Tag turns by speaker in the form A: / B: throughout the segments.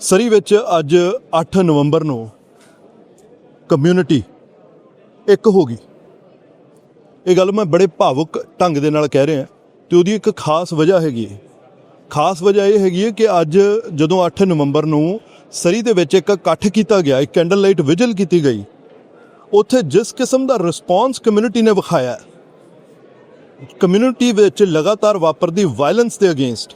A: ਸਰੀ ਵਿੱਚ ਅੱਜ 8 ਨਵੰਬਰ ਨੂੰ ਕਮਿਊਨਿਟੀ ਇੱਕ ਹੋ ਗਈ। ਇਹ ਗੱਲ ਮੈਂ ਬੜੇ ਭਾਵੁਕ ਢੰਗ ਦੇ ਨਾਲ ਕਹਿ ਰਿਹਾ, ਤੇ ਉਹਦੀ ਇੱਕ ਖਾਸ ਵਜ੍ਹਾ ਹੈਗੀ ਹੈ। ਖਾਸ ਵਜ੍ਹਾ ਇਹ ਹੈਗੀ ਹੈ ਕਿ ਅੱਜ ਜਦੋਂ 8 ਨਵੰਬਰ ਨੂੰ ਸਰੀ ਦੇ ਵਿੱਚ ਇੱਕ ਇਕੱਠ ਕੀਤਾ ਗਿਆ, ਇੱਕ ਕੈਂਡਲ ਲਾਈਟ ਵਿਜਲ ਕੀਤੀ ਗਈ, ਉੱਥੇ ਜਿਸ ਕਿਸਮ ਦਾ ਰਿਸਪੌਂਸ ਕਮਿਊਨਿਟੀ ਨੇ ਵਿਖਾਇਆ ਕਮਿਊਨਿਟੀ ਵਿੱਚ ਲਗਾਤਾਰ ਵਾਪਰਦੀ ਵਾਇਲੈਂਸ ਦੇ ਅਗੇਂਸਟ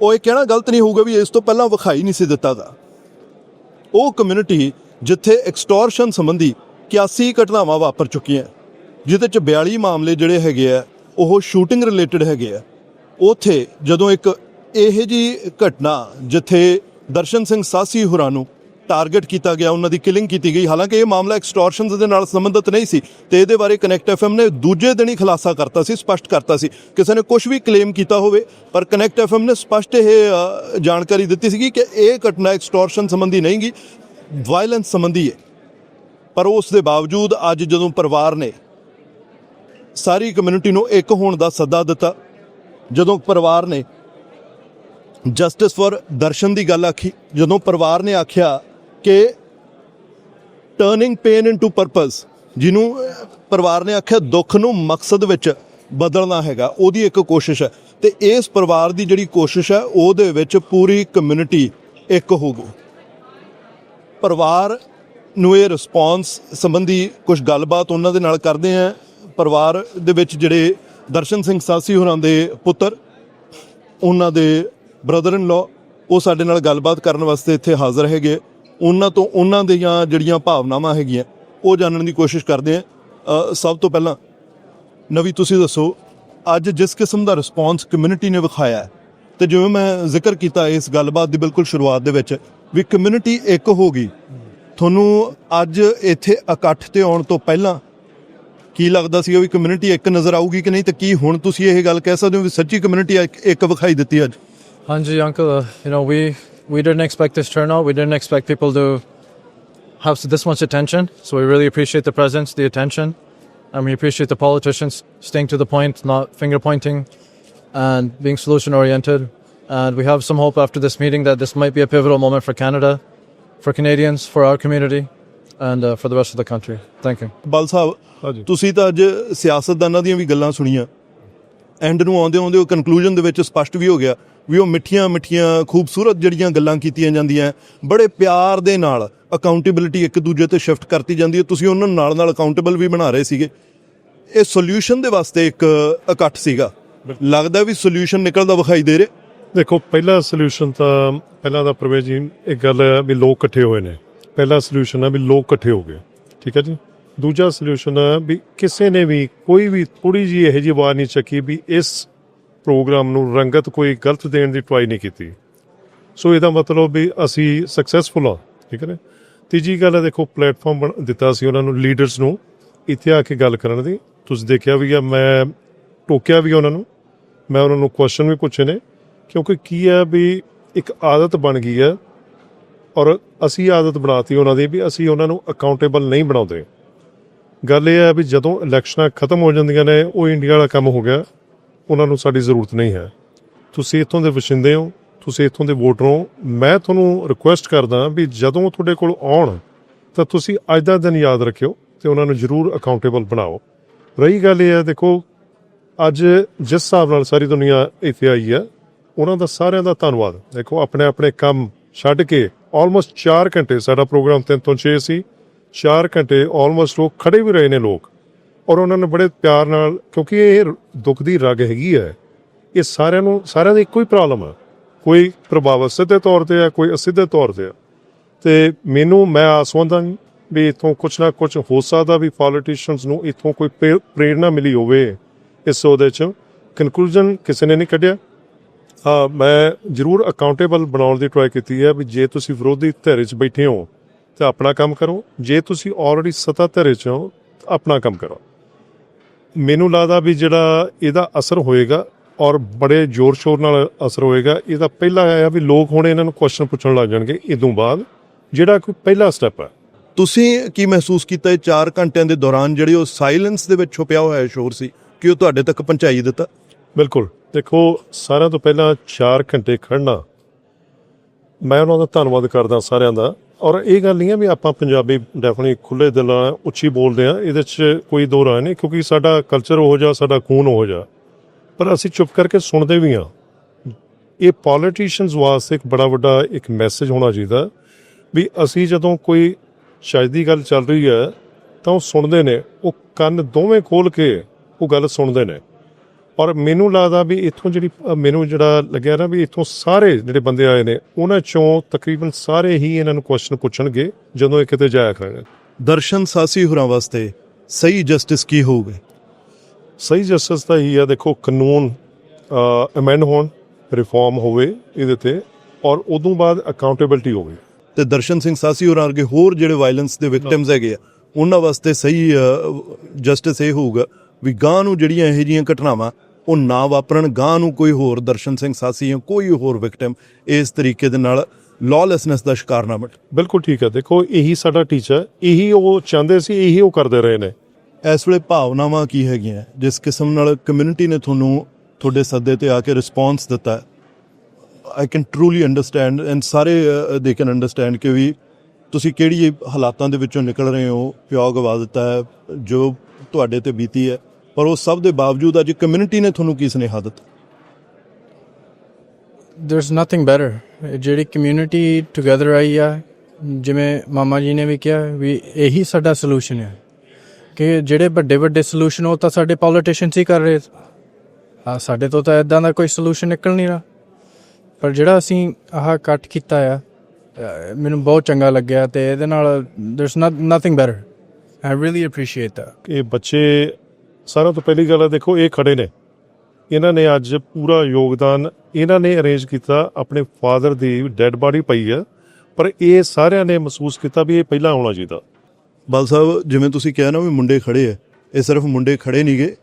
A: ਉਹ ਇਹ ਕਹਿਣਾ ਗਲਤ ਨਹੀਂ ਹੋਊਗਾ ਵੀ ਇਸ ਤੋਂ ਪਹਿਲਾਂ ਵਿਖਾਈ ਨਹੀਂ ਸੀ ਦਿੱਤਾ ਦਾ ਉਹ ਕਮਿਊਨਿਟੀ ਜਿੱਥੇ ਐਕਸਟੋਰਸ਼ਨ ਸੰਬੰਧੀ 81 ਘਟਨਾਵਾਂ ਵਾਪਰ ਚੁੱਕੀਆਂ ਜਿਹਦੇ ਚ 42 ਮਾਮਲੇ ਜਿਹੜੇ ਹੈਗੇ ਆ, ਉਹ ਸ਼ੂਟਿੰਗ ਰਿਲੇਟਡ ਹੈਗੇ ਆ। ਉਥੇ ਜਦੋਂ ਇੱਕ ਇਹ ਜੀ ਘਟਨਾ ਜਿੱਥੇ ਦਰਸ਼ਨ ਸਿੰਘ ਸਾਸੀ ਹੁਰਾਂ ਨੂੰ ਟਾਰਗੇਟ ਕੀਤਾ ਗਿਆ, ਉਹਨਾਂ ਦੀ ਕਿਲਿੰਗ ਕੀਤੀ ਗਈ। ਹਾਲਾਂਕਿ ਇਹ ਮਾਮਲਾ ਐਕਸਟੋਰਸ਼ਨਸ ਦੇ ਨਾਲ ਸੰਬੰਧਿਤ ਨਹੀਂ ਸੀ ਤੇ ਇਹਦੇ ਬਾਰੇ ਕਨੈਕਟ ਐਫਐਮ ਨੇ ਦੂਜੇ ਦਿਨ ਹੀ ਖੁਲਾਸਾ ਕਰਤਾ ਸੀ, ਸਪਸ਼ਟ ਕਰਤਾ ਸੀ। ਕਿਸੇ ਨੇ ਕੁਝ ਵੀ ਕਲੇਮ ਕੀਤਾ ਹੋਵੇ, ਪਰ ਕਨੈਕਟ ਐਫਐਮ ਨੇ ਸਪਸ਼ਟ ਇਹ ਜਾਣਕਾਰੀ ਦਿੱਤੀ ਸੀਗੀ ਕਿ ਇਹ ਘਟਨਾ ਐਕਸਟੋਰਸ਼ਨ ਸੰਬੰਧੀ ਨਹੀਂ ਗਈ ਵਾਇਲੈਂਸ ਸੰਬੰਧੀ ਹੈ। ਪਰ ਉਸ ਦੇ ਬਾਵਜੂਦ ਅੱਜ ਜਦੋਂ ਪਰਿਵਾਰ ਨੇ ਸਾਰੀ ਕਮਿਊਨਿਟੀ ਨੂੰ ਇੱਕ ਹੋਣ ਦਾ ਸੱਦਾ ਦਿੱਤਾ, ਜਦੋਂ ਪਰਿਵਾਰ ਨੇ ਜਸਟਿਸ ਫॉर ਦਰਸ਼ਨ ਦੀ ਗੱਲ ਆਖੀ, ਜਦੋਂ ਪਰਿਵਾਰ ਨੇ ਆਖਿਆ ਕਿ ਟਰਨਿੰਗ ਪੇਨ ਇਨਟੂ ਪਰਪਸ ਜਿਹਨੂੰ ਪਰਿਵਾਰ ਨੇ ਆਖਿਆ ਦੁੱਖ ਨੂੰ ਮਕਸਦ ਵਿੱਚ ਬਦਲਣਾ ਹੈਗਾ, ਉਹਦੀ ਇੱਕ ਕੋਸ਼ਿਸ਼ ਹੈ। ਤੇ ਇਸ ਪਰਿਵਾਰ ਦੀ ਜਿਹੜੀ ਕੋਸ਼ਿਸ਼ ਹੈ, ਉਹਦੇ ਵਿੱਚ ਪੂਰੀ ਕਮਿਊਨਿਟੀ ਇੱਕ ਹੋ ਗਈ ਪਰਿਵਾਰ ਨੂੰ ਇਹ ਰਿਸਪੌਂਸ ਸੰਬੰਧੀ ਕੁਝ ਗੱਲਬਾਤ ਉਹਨਾਂ ਦੇ ਨਾਲ ਕਰਦੇ ਆ ਪਰਿਵਾਰ ਦੇ ਵਿੱਚ ਜਿਹੜੇ ਦਰਸ਼ਨ ਸਿੰਘ ਸਾਸੀ ਹੋਰਾਂ ਦੇ ਪੁੱਤਰ, ਉਹਨਾਂ ਦੇ ਬ੍ਰਦਰ ਇਨ ਲਾ ਉਹ ਸਾਡੇ ਨਾਲ ਗੱਲਬਾਤ ਕਰਨ ਵਾਸਤੇ ਇੱਥੇ ਹਾਜ਼ਰ ਹੈਗੇ। ਉਹਨਾਂ ਤੋਂ ਉਹਨਾਂ ਦੀਆਂ ਜਿਹੜੀਆਂ ਭਾਵਨਾਵਾਂ ਹੈਗੀਆਂ ਉਹ ਜਾਣਨ ਦੀ ਕੋਸ਼ਿਸ਼ ਕਰਦੇ ਆ। ਸਭ ਤੋਂ ਪਹਿਲਾਂ ਨਵੀ ਤੁਸੀਂ ਦੱਸੋ ਅੱਜ ਜਿਸ ਕਿਸਮ ਦਾ ਰਿਸਪੌਂਸ ਕਮਿਊਨਿਟੀ ਨੇ ਵਿਖਾਇਆ ਹੈ, ਤੇ ਜਿਵੇਂ ਮੈਂ ਜ਼ਿਕਰ ਕੀਤਾ ਇਸ ਗੱਲਬਾਤ ਦੀ ਬਿਲਕੁਲ ਸ਼ੁਰੂਆਤ ਦੇ ਵਿੱਚ ਵੀ ਕਮਿਊਨਿਟੀ ਇੱਕ ਹੋ ਗਈ। ਤੁਹਾਨੂੰ ਅੱਜ ਇੱਥੇ ਇਕੱਠ ਤੇ ਆਉਣ ਤੋਂ ਪਹਿਲਾਂ ਕੀ ਲੱਗਦਾ ਸੀ ਵੀ ਕਮਿਊਨਿਟੀ ਇੱਕ ਨਜ਼ਰ ਆਊਗੀ ਕਿ ਨਹੀਂ ਤੇ ਕੀ ਹੁਣ ਤੁਸੀਂ ਇਹ ਗੱਲ ਕਹਿ ਸਕਦੇ ਹੋ ਵੀ ਸੱਚੀ ਕਮਿਊਨਿਟੀ ਇੱਕ ਵਿਖਾਈ ਦਿੱਤੀ ਅੱਜ?
B: ਹਾਂਜੀ uncle, uh, you know, we, we didn't expect this turnout. We didn't expect people to have this much attention. So we really appreciate the presence, the attention, and we appreciate the politicians staying to the point, not finger pointing, and being solution oriented. And we have some hope after this meeting that this might be a pivotal moment for Canada, for Canadians, for our community, and uh, for the rest of the country. Thank you.
A: ਬਲ ਸਾਹਿਬ ਤੁਸੀਂ ਤਾਂ ਅੱਜ ਸਿਆਸਤਦਾਨਾਂ ਦੀਆਂ ਵੀ ਗੱਲਾਂ ਸੁਣੀਆਂ and ਨੂੰ ਆਉਂਦੇ ਆਉਂਦੇ ਉਹ ਕਨਕਲੂਜਨ ਦੇ ਵਿੱਚ ਸਪਸ਼ਟ ਵੀ ਹੋ ਗਿਆ ਵੀ ਉਹ ਮਿੱਠੀਆਂ ਮਿੱਠੀਆਂ ਖੂਬਸੂਰਤ ਜਿਹੜੀਆਂ ਗੱਲਾਂ ਕੀਤੀਆਂ ਜਾਂਦੀਆਂ ਬੜੇ ਪਿਆਰ ਦੇ ਨਾਲ ਅਕਾਊਂਟੇਬਿਲਿਟੀ ਇੱਕ ਦੂਜੇ ਤੇ ਸ਼ਿਫਟ ਕਰਤੀ ਜਾਂਦੀ ਹੈ। ਤੁਸੀਂ ਉਹਨਾਂ ਨਾਲ ਨਾਲ ਅਕਾਊਂਟੇਬਲ ਵੀ ਬਣਾ ਰਹੇ ਸੀਗੇ। ਇਹ ਸੋਲੂਸ਼ਨ ਦੇ ਵਾਸਤੇ ਇੱਕ ਇਕੱਠ ਸੀਗਾ। ਲੱਗਦਾ ਵੀ ਸੋਲੂਸ਼ਨ ਨਿਕਲਦਾ ਵਿਖਾਈ ਦੇ ਰਿਹਾ।
C: ਦੇਖੋ ਪਹਿਲਾ ਸੋਲੂਸ਼ਨ ਤਾਂ ਪਹਿਲਾਂ ਦਾ ਪ੍ਰਵੇਸ਼ ਜੀ ਇੱਕ ਗੱਲ ਹੈ ਵੀ ਲੋਕ ਇਕੱਠੇ ਹੋਏ ਨੇ। ਪਹਿਲਾ ਸੋਲੂਸ਼ਨ ਹੈ ਵੀ ਲੋਕ ਇਕੱਠੇ ਹੋ ਗਏ। ਠੀਕ ਹੈ ਜੀ? ਦੂਜਾ ਸੋਲੂਸ਼ਨ ਵੀ ਕਿਸੇ ਨੇ ਵੀ ਕੋਈ ਵੀ ਥੋੜੀ ਜੀ ਇਹੋ ਜਿਹੀ ਆਵਾਜ਼ ਨਹੀਂ ਚੱਕੀ ਵੀ ਇਸ ਪ੍ਰੋਗਰਾਮ ਨੂੰ ਰੰਗਤ ਕੋਈ ਗਲਤ ਦੇਣ ਦੀ ਟਰਾਈ ਨਹੀਂ ਕੀਤੀ। ਸੋ ਇਹਦਾ ਮਤਲਬ ਵੀ ਅਸੀਂ ਸਕਸੈਸਫੁਲ ਆ ਠੀਕ ਹੈ ਨਾ? ਤੀਜੀ ਗੱਲ ਹੈ, ਦੇਖੋ ਪਲੇਟਫਾਰਮ ਦਿੱਤਾ ਸੀ ਉਹਨਾਂ ਨੂੰ ਲੀਡਰਸ ਨੂੰ। ਇੱਥੇ ਆ ਕੇ ਗੱਲ ਕਰਨ ਦੀ। ਤੁਸੀਂ ਦੇਖਿਆ ਵੀ ਆ, ਮੈਂ ਟੋਕਿਆ ਵੀ ਉਹਨਾਂ ਨੂੰ। ਮੈਂ ਉਹਨਾਂ ਨੂੰ ਕੁਐਸਚਨ ਵੀ ਪੁੱਛੇ ਨੇ, ਕਿਉਂਕਿ ਕੀ ਹੈ ਵੀ ਇੱਕ ਆਦਤ ਬਣ ਗਈ ਹੈ ਔਰ ਅਸੀਂ ਆਦਤ ਬਣਾਤੀ ਉਹਨਾਂ ਦੀ ਵੀ ਅਸੀਂ ਉਹਨਾਂ ਨੂੰ ਅਕਾਊਂਟੇਬਲ ਨਹੀਂ ਬਣਾਉਂਦੇ। ਗੱਲ ਇਹ ਹੈ ਵੀ ਜਦੋਂ ਇਲੈਕਸ਼ਨਾਂ ਖਤਮ ਹੋ ਜਾਂਦੀਆਂ ਨੇ, ਉਹ ਇੰਡੀਆ ਵਾਲਾ ਕੰਮ ਹੋ ਗਿਆ। ਉਹਨਾਂ ਨੂੰ ਸਾਡੀ ਜ਼ਰੂਰਤ ਨਹੀਂ ਹੈ। ਤੁਸੀਂ ਇੱਥੋਂ ਦੇ ਵਸਿੰਦੇ ਹੋ, ਤੁਸੀਂ ਇੱਥੋਂ ਦੇ ਵੋਟਰ ਹੋ। ਮੈਂ ਤੁਹਾਨੂੰ ਰਿਕੁਐਸਟ ਕਰਦਾ ਵੀ ਜਦੋਂ ਤੁਹਾਡੇ ਕੋਲ ਆਉਣ, ਤਾਂ ਤੁਸੀਂ ਅੱਜ ਦਾ ਦਿਨ ਯਾਦ ਰੱਖਿਓ ਤੇ ਉਹਨਾਂ ਨੂੰ ਜ਼ਰੂਰ ਅਕਾਊਂਟੇਬਲ ਬਣਾਓ। ਰਹੀ ਗੱਲ ਇਹ ਹੈ, ਦੇਖੋ, ਅੱਜ ਜਿਸ ਹਿਸਾਬ ਨਾਲ ਸਾਰੀ ਦੁਨੀਆ ਇੱਥੇ ਆਈ ਹੈ, ਉਹਨਾਂ ਦਾ ਸਾਰਿਆਂ ਦਾ ਧੰਨਵਾਦ। ਦੇਖੋ ਆਪਣੇ ਆਪਣੇ ਕੰਮ ਛੱਡ ਕੇ ਆਲਮੋਸਟ 4 ਘੰਟੇ ਸਾਡਾ ਪ੍ਰੋਗਰਾਮ 3 ਤੋਂ 6 ਸੀ। 4 ਘੰਟੇ ਆਲਮੋਸਟ ਲੋਕ ਖੜੇ ਵੀ ਰਹੇ ਨੇ ਲੋਕ। ਔਰ ਉਹਨਾਂ ਨੇ ਬੜੇ ਪਿਆਰ ਨਾਲ, ਕਿਉਂਕਿ ਇਹ ਦੁੱਖ ਦੀ ਰਗ ਹੈਗੀ ਹੈ। ਇਹ ਸਾਰਿਆਂ ਨੂੰ, ਸਾਰਿਆਂ ਦੀ ਇੱਕੋ ਹੀ ਪ੍ਰੋਬਲਮ ਹੈ ਕੋਈ ਪ੍ਰਭਾਵ ਸਿੱਧੇ ਤੌਰ ਤੇ ਹੈ ਕੋਈ ਅਸਿੱਧੇ ਤੌਰ ਤੇ ਹੈ ਤੇ ਮੈਨੂੰ, ਮੈਂ ਆਸਵੰਦਾਂ ਵੀ ਇਥੋਂ ਕੁਛ ਨਾ ਕੁਛ ਹੋ ਸਕਦਾ ਵੀ ਪੋਲੀਟੀਸ਼ੀਅਨਸ ਨੂੰ ਇਥੋਂ ਕੋਈ ਪ੍ਰੇ- ਪ੍ਰੇਰਣਾ ਮਿਲੀ ਹੋਵੇ ਇਸ ਉਹਦੇ ਚ। ਕਨਕਲੂਜਨ ਕਿਸੇ ਨੇ ਨਹੀਂ ਕੱਢਿਆ। ਹਾਂ, ਮੈਂ ਜ਼ਰੂਰ ਅਕਾਊਂਟੇਬਲ ਬਣਾਉਣ ਦੀ ਟਰਾਈ ਕੀਤੀ ਹੈ ਵੀ ਜੇ ਤੁਸੀਂ ਵਿਰੋਧੀ ਧਿਰ 'ਚ ਬੈਠੇ ਹੋ ਤਾਂ ਆਪਣਾ ਕੰਮ ਕਰੋ। ਜੇ ਤੁਸੀਂ ਆਲਰੇਡੀ ਸੱਤਾ ਧਿਰ 'ਚ ਹੋ ਤਾਂ ਆਪਣਾ ਕੰਮ ਕਰੋ। ਮੈਨੂੰ ਲੱਗਦਾ ਵੀ ਜਿਹੜਾ ਇਹਦਾ ਅਸਰ ਹੋਏਗਾ ਔਰ ਬੜੇ ਜ਼ੋਰ ਸ਼ੋਰ ਨਾਲ ਅਸਰ ਹੋਏਗਾ ਇਹਦਾ ਪਹਿਲਾ ਹੈ ਵੀ ਲੋਕ ਹੁਣ ਇਹਨਾਂ ਨੂੰ ਕੁਐਸਚਨ ਪੁੱਛਣ ਲੱਗ ਜਾਣਗੇ ਇਦੋਂ ਬਾਅਦ। ਜਿਹੜਾ ਕੋਈ ਪਹਿਲਾ ਸਟੈਪ ਹੈ
A: ਤੁਸੀਂ ਕੀ ਮਹਿਸੂਸ ਕੀਤਾ ਇਹ 4 ਘੰਟਿਆਂ ਦੇ ਦੌਰਾਨ ਜਿਹੜੇ ਉਹ ਸਾਇਲੈਂਸ ਦੇ ਵਿੱਚ ਛੁਪਿਆ ਹੋਇਆ ਸ਼ੋਰ ਸੀ? ਕਿ ਉਹ ਤੁਹਾਡੇ ਤੱਕ ਪਹੁੰਚਾਈ ਦਿੱਤਾ?
C: ਬਿਲਕੁਲ। ਦੇਖੋ ਸਾਰਿਆਂ ਤੋਂ ਪਹਿਲਾਂ 4 ਘੰਟੇ ਖੜਨਾ ਮੈਂ ਉਹਨਾਂ ਦਾ ਧੰਨਵਾਦ ਕਰਦਾ ਸਾਰਿਆਂ ਦਾ ਔਰ ਇਹ ਗੱਲ ਨਹੀਂ ਹੈ ਵੀ ਆਪਾਂ ਪੰਜਾਬੀ ਡੈਫੀਨਿਟਲੀ ਖੁੱਲੇ ਦਿਲਾਂ ਉੱਚੀ ਬੋਲਦੇ ਆ ਇਹਦੇ 'ਚ ਕੋਈ ਦੋ ਰਾਏ ਨਹੀਂ, ਕਿਉਂਕਿ ਸਾਡਾ ਕਲਚਰ ਹੋ ਜਾ ਸਾਡਾ ਖੂਨ ਹੋ ਜਾ ਪਰ ਅਸੀਂ ਚੁੱਪ ਕਰਕੇ ਸੁਣਦੇ ਵੀ ਆ ਇਹ ਪੋਲੀਟੀਸ਼ੀਅਨਸ ਵਾਸਤੇ ਇੱਕ ਬੜਾ ਵੱਡਾ ਇੱਕ ਮੈਸੇਜ ਹੋਣਾ ਚਾਹੀਦਾ ਵੀ ਅਸੀਂ ਜਦੋਂ ਕੋਈ ਸ਼ਾਇਦ ਦੀ ਗੱਲ ਚੱਲ ਰਹੀ ਹੈ, ਤਾਂ ਉਹ ਸੁਣਦੇ ਨੇ, ਉਹ ਕੰਨ ਦੋਵੇਂ ਖੋਲ ਕੇ ਉਹ ਗੱਲ ਸੁਣਦੇ ਨੇ। ਔਰ ਮੈਨੂੰ ਲੱਗਦਾ ਵੀ ਇੱਥੋਂ ਜਿਹੜੀ ਮੈਨੂੰ ਜਿਹੜਾ ਲੱਗਿਆ ਨਾ ਵੀ ਇੱਥੋਂ ਸਾਰੇ ਜਿਹੜੇ ਬੰਦੇ ਆਏ ਨੇ ਉਹਨਾਂ ਚੋਂ ਤਕਰੀਬਨ ਸਾਰੇ ਹੀ ਇਹਨਾਂ ਨੂੰ ਕੁਐਸਚਨ ਪੁੱਛਣਗੇ ਜਦੋਂ ਇਹ ਕਿਤੇ ਜਾਇਆ ਕਰਨਗੇ
A: ਦਰਸ਼ਨ ਸਾਸੀ ਹੋਰਾਂ ਵਾਸਤੇ ਸਹੀ ਜਸਟਿਸ ਕੀ ਹੋਊਗਾ?
C: ਸਹੀ ਜਸਟਿਸ ਤਾਂ ਹੀ ਆ ਦੇਖੋ ਕਾਨੂੰਨ ਅਮੈਂਡ ਹੋਣ ਰਿਫਾਰਮ ਹੋਵੇ ਇਹਦੇ ਤੇ ਔਰ ਉਦੋਂ ਬਾਅਦ ਅਕਾਊਂਟੇਬਿਲਟੀ ਹੋਵੇ।
A: ਤੇ ਦਰਸ਼ਨ ਸਿੰਘ ਸਾਸੀ ਹੋਰਾਂ ਵਰਗੇ ਹੋਰ ਜਿਹੜੇ ਵਾਇਲੈਂਸ ਦੇ ਵਿਕਟਿਮਸ ਹੈਗੇ ਆ ਉਹਨਾਂ ਵਾਸਤੇ ਸਹੀ ਜਸਟਿਸ ਇਹ ਹੋਊਗਾ ਵੀ ਗਾਂ ਨੂੰ ਜਿਹੜੀਆਂ ਇਹੋ ਜਿਹੀਆਂ ਘਟਨਾਵਾਂ ਉਹ ਨਾ ਵਾਪਰਨ ਗਾਂ ਨੂੰ ਕੋਈ ਹੋਰ ਦਰਸ਼ਨ ਸਿੰਘ ਸਾਸੀ ਜਾਂ ਕੋਈ ਹੋਰ ਵਿਕਟਿਮ ਇਸ ਤਰੀਕੇ ਦੇ ਨਾਲ ਲਾਲੈਸਨੈਸ ਦਾ ਸ਼ਿਕਾਰ ਨਾ ਬਣੇ
C: ਬਿਲਕੁਲ ਠੀਕ ਹੈ। ਦੇਖੋ ਇਹੀ ਸਾਡਾ ਟੀਚਰ ਇਹੀ ਉਹ ਚਾਹੁੰਦੇ ਸੀ ਇਹੀ ਉਹ ਕਰਦੇ ਰਹੇ ਨੇ।
A: ਇਸ ਵੇਲੇ ਭਾਵਨਾਵਾਂ ਕੀ ਹੈਗੀਆਂ? ਜਿਸ ਕਿਸਮ ਨਾਲ ਕਮਿਊਨਿਟੀ ਨੇ ਤੁਹਾਨੂੰ ਤੁਹਾਡੇ ਸੱਦੇ ਤੇ ਆ ਕੇ ਰਿਸਪੌਂਸ ਦਿੱਤਾ। I can truly understand and ਸਾਰੇ ਦੇ ਕੈਨ ਅੰਡਰਸਟੈਂਡ ਕਿ ਵੀ ਤੁਸੀਂ ਕਿਹੜੀ ਹਾਲਾਤਾਂ ਦੇ ਵਿੱਚੋਂ ਨਿਕਲ ਰਹੇ ਹੋ ਪਿਓ ਗਵਾ ਦਿੱਤਾ ਹੈ ਜੋ ਤੁਹਾਡੇ ਤੇ ਬੀਤੀ ਹੈ। ਪਰ ਉਹ ਸਭ ਦੇ ਬਾਵਜੂਦ ਅੱਜ ਕਮਿਊਨਿਟੀ ਨੇ ਤੁਹਾਨੂੰ ਕੀ ਸੁਨੇਹਾ ਦਿੱਤਾ?
B: There's nothing better. ਜਿਹੜੀ ਕਮਿਊਨਿਟੀ ਟੁਗੇਦਰ ਆਈ ਆ ਜਿਵੇਂ ਮਾਮਾ ਜੀ ਨੇ ਵੀ ਕਿਹਾ ਵੀ ਇਹੀ ਸਾਡਾ ਸੋਲੂਸ਼ਨ ਹੈ ਕਿ ਜਿਹੜੇ ਵੱਡੇ ਵੱਡੇ ਸੋਲੂਸ਼ਨ ਉਹ ਤਾਂ ਸਾਡੇ ਪੋਲੀਟੀਸ਼ੀਅਨਸ ਹੀ ਕਰ ਰਹੇ ਆ। ਸਾਡੇ ਤੋਂ ਤਾਂ ਇਦਾਂ ਦਾ ਕੋਈ ਸੋਲੂਸ਼ਨ ਨਿਕਲ ਨਹੀਂ ਰਿਹਾ। ਪਰ ਜਿਹੜਾ ਅਸੀਂ ਆਹ ਕੱਟ ਕੀਤਾ ਆ ਮੈਨੂੰ ਬਹੁਤ ਚੰਗਾ ਲੱਗਿਆ ਤੇ ਇਹਦੇ ਨਾਲ there's not nothing better. I really appreciate that.
C: ਇਹ ਬੱਚੇ ਸਾਰਿਆਂ ਤੋਂ ਪਹਿਲੀ ਗੱਲ ਹੈ ਦੇਖੋ ਇਹ ਖੜੇ ਨੇ। ਇਹਨਾਂ ਨੇ ਅੱਜ ਪੂਰਾ ਯੋਗਦਾਨ ਇਹਨਾਂ ਨੇ ਅਰੇਂਜ ਕੀਤਾ ਆਪਣੇ ਫਾਦਰ ਦੀ ਡੈੱਡ ਬਾਡੀ ਪਈ ਹੈ। ਪਰ ਇਹ ਸਾਰਿਆਂ ਨੇ ਮਹਿਸੂਸ ਕੀਤਾ ਵੀ ਇਹ ਪਹਿਲਾਂ ਆਉਣਾ ਚਾਹੀਦਾ।
A: ਬਲ ਸਾਹਿਬ ਜਿਵੇਂ ਤੁਸੀਂ ਕਿਹਾ ਨਾ ਵੀ ਮੁੰਡੇ ਖੜੇ ਆ ਇਹ ਸਿਰਫ ਮੁੰਡੇ ਖੜੇ ਨਹੀਂਗੇ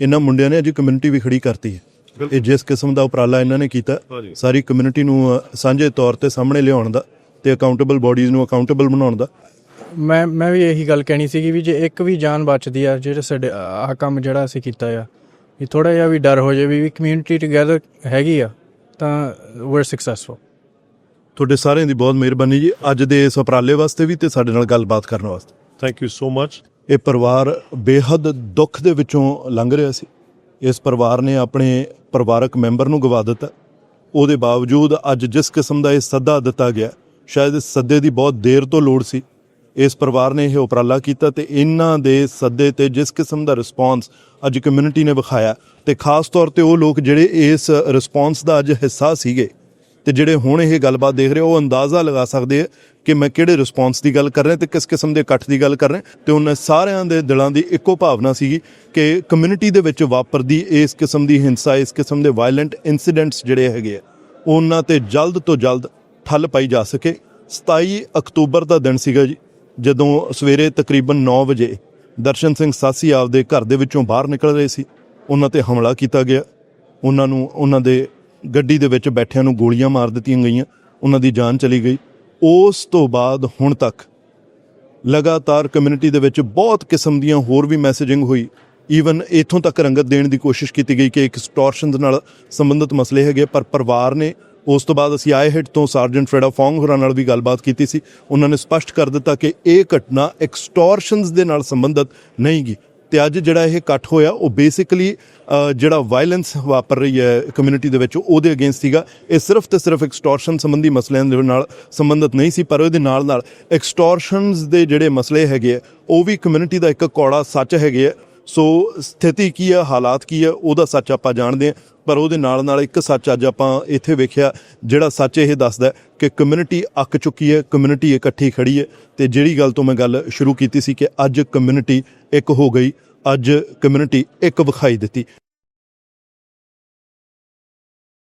A: ਇਹਨਾਂ ਮੁੰਡਿਆਂ ਨੇ ਅੱਜ ਕਮਿਊਨਿਟੀ ਵੀ ਖੜੀ ਕਰਤੀ ਹੈ। ਇਹ ਜਿਸ ਕਿਸਮ ਦਾ ਉਪਰਾਲਾ ਇਹਨਾਂ ਨੇ ਕੀਤਾ। ਸਾਰੀ ਕਮਿਊਨਿਟੀ ਨੂੰ ਸਾਂਝੇ ਤੌਰ ਤੇ ਸਾਹਮਣੇ ਲਿਆਉਣ ਦਾ ਤੇ ਅਕਾਊਂਟੇਬਲ ਬਾਡੀਜ਼ ਨੂੰ ਅਕਾਊਂਟੇਬਲ ਬਣਾਉਣ ਦਾ
B: ਮੈਂ ਮੈਂ ਵੀ ਇਹੀ ਗੱਲ ਕਹਿਣੀ ਸੀਗੀ ਵੀ ਜੇ ਇੱਕ ਵੀ ਜਾਨ ਬਚਦੀ ਆ ਜਿਹੜੇ ਸਾਡੇ ਆਹ ਕੰਮ ਜਿਹੜਾ ਅਸੀਂ ਕੀਤਾ ਆ ਵੀ ਥੋੜਾ ਜਿਹਾ ਵੀ ਡਰ ਹੋ ਜਾਵੇ ਵੀ ਕਮਿਊਨਿਟੀ ਟੁਗੇਦਰ ਹੈਗੀ ਆ ਤਾਂ ਵੀਅਰ ਸਕਸੈਸਫੁਲ
A: ਤੁਹਾਡੇ ਸਾਰਿਆਂ ਦੀ ਬਹੁਤ ਮਿਹਰਬਾਨੀ ਜੀ ਅੱਜ ਦੇ ਇਸ ਉਪਰਾਲੇ ਵਾਸਤੇ ਵੀ ਤੇ ਸਾਡੇ ਨਾਲ ਗੱਲਬਾਤ ਕਰਨ ਵਾਸਤੇ।
C: ਥੈਂਕ ਯੂ ਸੋ ਮਚ
A: ਇਹ ਪਰਿਵਾਰ ਬੇਹੱਦ ਦੁੱਖ ਦੇ ਵਿੱਚੋਂ ਲੰਘ ਰਿਹਾ ਸੀ। ਇਸ ਪਰਿਵਾਰ ਨੇ ਆਪਣੇ ਪਰਿਵਾਰਕ ਮੈਂਬਰ ਨੂੰ ਗਵਾ ਦਿੱਤਾ। ਉਹਦੇ ਬਾਵਜੂਦ ਅੱਜ ਜਿਸ ਕਿਸਮ ਦਾ ਇਹ ਸੱਦਾ ਦਿੱਤਾ ਗਿਆ ਸ਼ਾਇਦ ਇਸ ਸੱਦੇ ਦੀ ਬਹੁਤ ਦੇਰ ਤੋਂ ਲੋੜ ਸੀ। ਇਸ ਪਰਿਵਾਰ ਨੇ ਇਹ ਉਪਰਾਲਾ ਕੀਤਾ ਤੇ ਇਹਨਾਂ ਦੇ ਸੱਦੇ ਤੇ ਜਿਸ ਕਿਸਮ ਦਾ ਰਿਸਪੌਂਸ ਅੱਜ ਕਮਿਊਨਿਟੀ ਨੇ ਵਿਖਾਇਆ ਤੇ ਖਾਸ ਤੌਰ ਤੇ ਉਹ ਲੋਕ ਜਿਹੜੇ ਇਸ ਰਿਸਪੌਂਸ ਦਾ ਅੱਜ ਹਿੱਸਾ ਸੀਗੇ ਤੇ ਜਿਹੜੇ ਹੁਣ ਇਹ ਗੱਲਬਾਤ ਦੇਖ ਰਹੇ ਉਹ ਅੰਦਾਜ਼ਾ ਲਗਾ ਸਕਦੇ ਆ ਕਿ ਮੈਂ ਕਿਹੜੇ ਰਿਸਪੌਂਸ ਦੀ ਗੱਲ ਕਰ ਰਿਹਾ ਤੇ ਕਿਸ ਕਿਸਮ ਦੇ ਇਕੱਠ ਦੀ ਗੱਲ ਕਰ ਰਿਹਾ ਤੇ ਉਹਨਾਂ ਸਾਰਿਆਂ ਦੇ ਦਿਲਾਂ ਦੀ ਇੱਕੋ ਭਾਵਨਾ ਸੀਗੀ ਕਿ ਕਮਿਊਨਿਟੀ ਦੇ ਵਿੱਚ ਵਾਪਰਦੀ ਇਸ ਕਿਸਮ ਦੀ ਹਿੰਸਾ, ਇਸ ਕਿਸਮ ਦੇ ਵਾਇਲੈਂਟ ਇਨਸੀਡੈਂਟਸ ਜਿਹੜੇ ਹੈਗੇ ਆ, ਉਹਨਾਂ ਤੇ ਜਲਦ ਤੋਂ ਜਲਦ ਠੱਲ ਪਾਈ ਜਾ ਸਕੇ। 27 ਅਕਤੂਬਰ ਦਾ ਦਿਨ ਸੀਗਾ ਜੀ। ਜਦੋਂ ਸਵੇਰੇ ਤਕਰੀਬਨ 9 ਵਜੇ ਦਰਸ਼ਨ ਸਿੰਘ ਸਾਸੀ ਆਪਦੇ ਘਰ ਦੇ ਵਿੱਚੋਂ ਬਾਹਰ ਨਿਕਲ ਰਹੇ ਸੀ, ਉਹਨਾਂ ਤੇ ਹਮਲਾ ਕੀਤਾ ਗਿਆ। ਉਹਨਾਂ ਨੂੰ, ਉਹਨਾਂ ਦੇ ਗੱਡੀ ਦੇ ਵਿੱਚ ਬੈਠਿਆਂ ਨੂੰ ਗੋਲੀਆਂ ਮਾਰ ਦਿੱਤੀਆਂ ਗਈਆਂ, ਉਹਨਾਂ ਦੀ ਜਾਨ ਚਲੀ ਗਈ। ਉਸ ਤੋਂ ਬਾਅਦ ਹੁਣ ਤੱਕ ਲਗਾਤਾਰ ਕਮਿਊਨਿਟੀ ਦੇ ਵਿੱਚ ਬਹੁਤ ਕਿਸਮ ਦੀਆਂ ਹੋਰ ਵੀ ਮੈਸੇਜਿੰਗ ਹੋਈ। ਈਵਨ ਇਥੋਂ ਤੱਕ ਰੰਗਤ ਦੇਣ ਦੀ ਕੋਸ਼ਿਸ਼ ਕੀਤੀ ਗਈ ਕਿ ਐਕਸਟੋਰਸ਼ਨ ਦੇ ਨਾਲ ਸੰਬੰਧਿਤ ਮਸਲੇ ਹੈਗੇ ਪਰ ਪਰਿਵਾਰ ਨੇ ਉਸ ਤੋਂ ਬਾਅਦ ਅਸੀਂ ਆਏ ਹੈਡ ਤੋਂ ਸਰਜੈਂਟ ਫਰੈਡਾ ਫੋਂਗ ਹੋਰਾਂ ਨਾਲ ਵੀ ਗੱਲਬਾਤ ਕੀਤੀ ਸੀ। ਉਹਨਾਂ ਨੇ ਸਪਸ਼ਟ ਕਰ ਦਿੱਤਾ ਕਿ ਇਹ ਘਟਨਾ ਐਕਸਟੋਰਸ਼ਨਸ ਦੇ ਨਾਲ ਸੰਬੰਧਿਤ ਨਹੀਂ ਗੀ ਤੇ ਅੱਜ ਜਿਹੜਾ ਇਹ ਇਕੱਠ ਹੋਇਆ, ਉਹ ਬੇਸਿਕਲੀ ਜਿਹੜਾ ਵਾਇਲੈਂਸ ਵਾਪਰ ਰਹੀ ਹੈ ਕਮਿਊਨਿਟੀ ਦੇ ਵਿੱਚ, ਉਹਦੇ ਅਗੇਂਸਟ ਸੀਗਾ। ਇਹ ਸਿਰਫ ਤੇ ਸਿਰਫ ਐਕਸਟੋਰਸ਼ਨ ਸੰਬੰਧੀ ਮਸਲਿਆਂ ਦੇ ਨਾਲ ਸੰਬੰਧਿਤ ਨਹੀਂ ਸੀ, ਪਰ ਉਹਦੇ ਨਾਲ ਨਾਲ ਐਕਸਟੋਰਸ਼ਨਸ ਦੇ ਜਿਹੜੇ ਮਸਲੇ ਹੈਗੇ ਆ, ਉਹ ਵੀ ਕਮਿਊਨਿਟੀ ਦਾ ਇੱਕ ਕੌੜਾ ਸੱਚ ਹੈਗੇ ਆ। ਸੋ ਸਥਿਤੀ ਕੀ ਹੈ ਹਾਲਾਤ ਕੀ ਹੈ ਉਹਦਾ ਸੱਚ ਆਪਾਂ ਜਾਣਦੇ ਹਾਂ ਪਰ ਉਹਦੇ ਨਾਲ ਨਾਲ ਇੱਕ ਸੱਚ ਅੱਜ ਆਪਾਂ ਇੱਥੇ ਵੇਖਿਆ, ਜਿਹੜਾ ਸੱਚ ਇਹ ਦੱਸਦਾ ਕਿ ਕਮਿਊਨਿਟੀ ਅੱਕ ਚੁੱਕੀ ਹੈ ਕਮਿਊਨਿਟੀ ਇਕੱਠੀ ਖੜੀ ਹੈ, ਤੇ ਜਿਹੜੀ ਗੱਲ ਤੋਂ ਮੈਂ ਗੱਲ ਸ਼ੁਰੂ ਕੀਤੀ ਸੀ ਕਿ ਅੱਜ ਕਮਿਊਨਿਟੀ ਇੱਕ ਹੋ ਗਈ, ਅੱਜ ਕਮਿਊਨਿਟੀ ਇੱਕ ਵਿਖਾਈ ਦਿੱਤੀ।